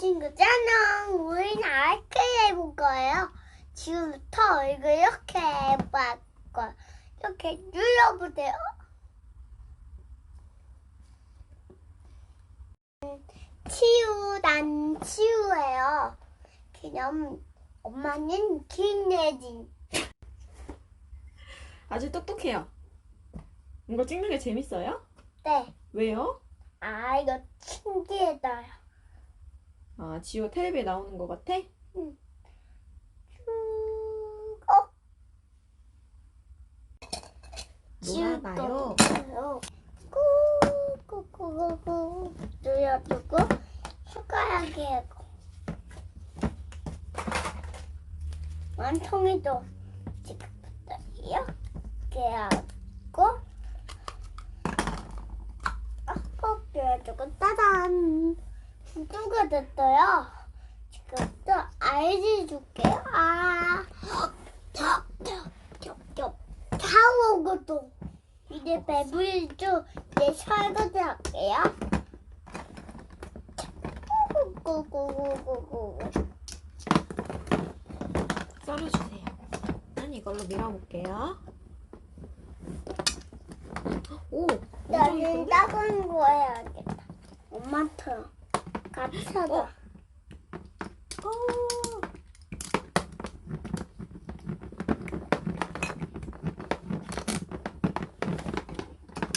친구잖아. 우리는 아이크 해볼 거예요. 지금부터 얼굴 이렇게 해볼 거예요. 이렇게 눌러보세요. 치우, 난 치우예요. 그냥 엄마는 김예진. 아주 똑똑해요. 이거 찍는 게 재밌어요? 네. 왜요? 아, 이거 신기하다. 아, 지호 텔레비에 나오는 것 같아? 쭉, 어? 놀아봐요. 꾹꾹꾹꾹꾹 눌러주고 숟가락에 하고 원통이도 지금부터 이렇게 하고 꼭 눌러주고 따단 구두가 됐어요. 지금부터 알지 줄게요. 아, 겹겹겹겹 타오고도 이제 배불죠. 이제 설거지 할게요. 썰어주세요. 난 이걸로 밀어볼게요. 오! 나는? 작은 거 해야겠다. 엄마처럼 같이 하자. 어? 어!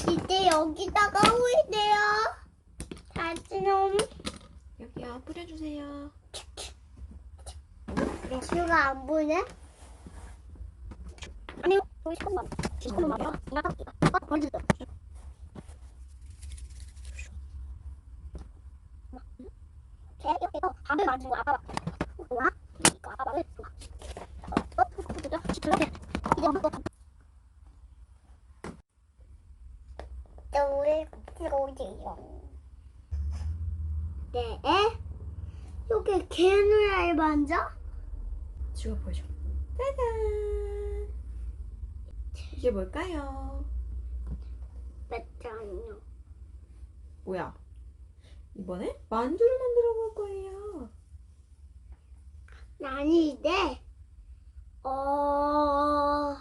이제 여기다가 올게요. 다시 좀 여기요, 뿌려주세요. 뿌려. 뷰가 안 보이네. 아니요, 우리 잠깐만. 잠깐만요. 나갈게 요. 아. 제가 이렇게 해서 밥을 거 아빠가 좋아? 이거 아빠를 좋아. 어, 그죠? 이렇게 이제 먹고 또 우리 들어오세요. 네. 여기 개누야를 만져? 지호 보여줘. 짜잔! 이게 뭘까요? 맞잖요. 뭐야? 이번에 만두를 만들어 볼 거예요. 아니 이제 어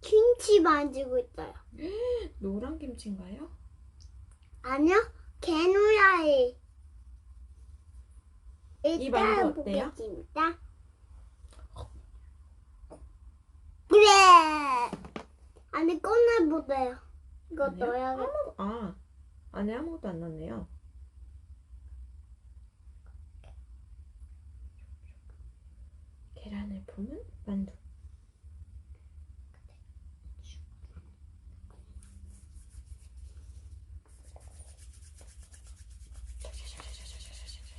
김치 만지고 있어요. 노란 김치인가요? 아니요, 개누야이. 이 만두 일단 어때요? 보겠습니다. 그래. 아니 꺼내보세요. 이거 아니요? 넣어야겠다. 아, 안에 아무것도 안 넣네요. 계란을 품은 만두.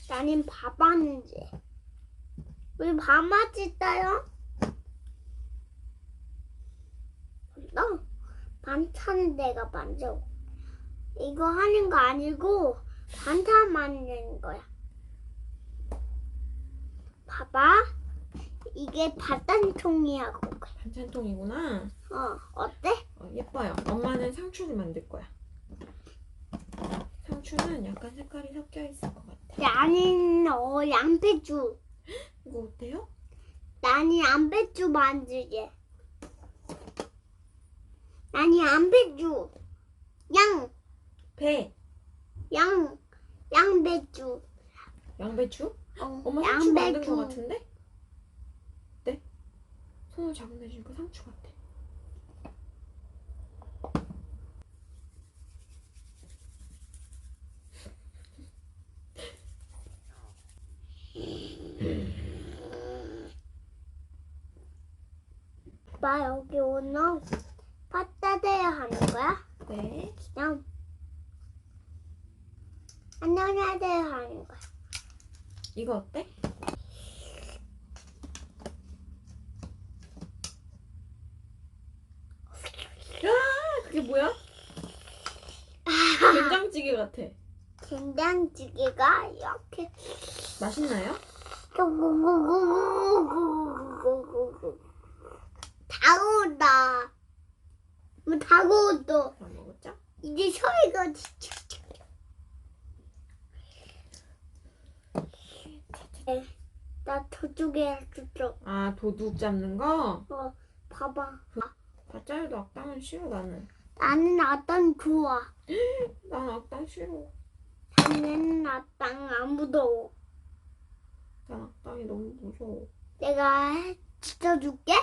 나는 밥 하는지. 우리 밥 맛있어요? 너 반찬은 내가 만져. 이거 하는 거 아니고 반찬 만드는 거야. 봐봐. 이게 바단통이하고 그래. 반찬통이구나. 어 어때? 어, 예뻐요. 엄마는 상추를 만들 거야. 상추는 약간 색깔이 섞여 있을 것 같아. 나는 어 양배추. 이거 어때요? 나는 양배추 만들게. 나는 양배추. 양, 배, 양, 양배추. 양배추? 어, 엄마 상추 만든 것 같은데? 네? 손을 잡은 대니까 상추 같아. 나 여기 오늘 파타데야 하는 거야? 네. 그냥 안녕하세요 하는 거야. 이거 어때? 야, 그게 뭐야? 된장찌개 같아. 된장찌개가 이렇게 맛있나요? 다오다. 뭐 다오도 다 먹었죠? 이제 설거지. 나 저쪽에 저쪽. 아 도둑 잡는 거? 어, 봐봐. 가짜여도 악당은 싫어 나는. 나는 아땅 좋아. 난 악당 싫어. 나는 아땅 안 무서워. 난 악당이 너무 무서워. 내가 지켜줄게.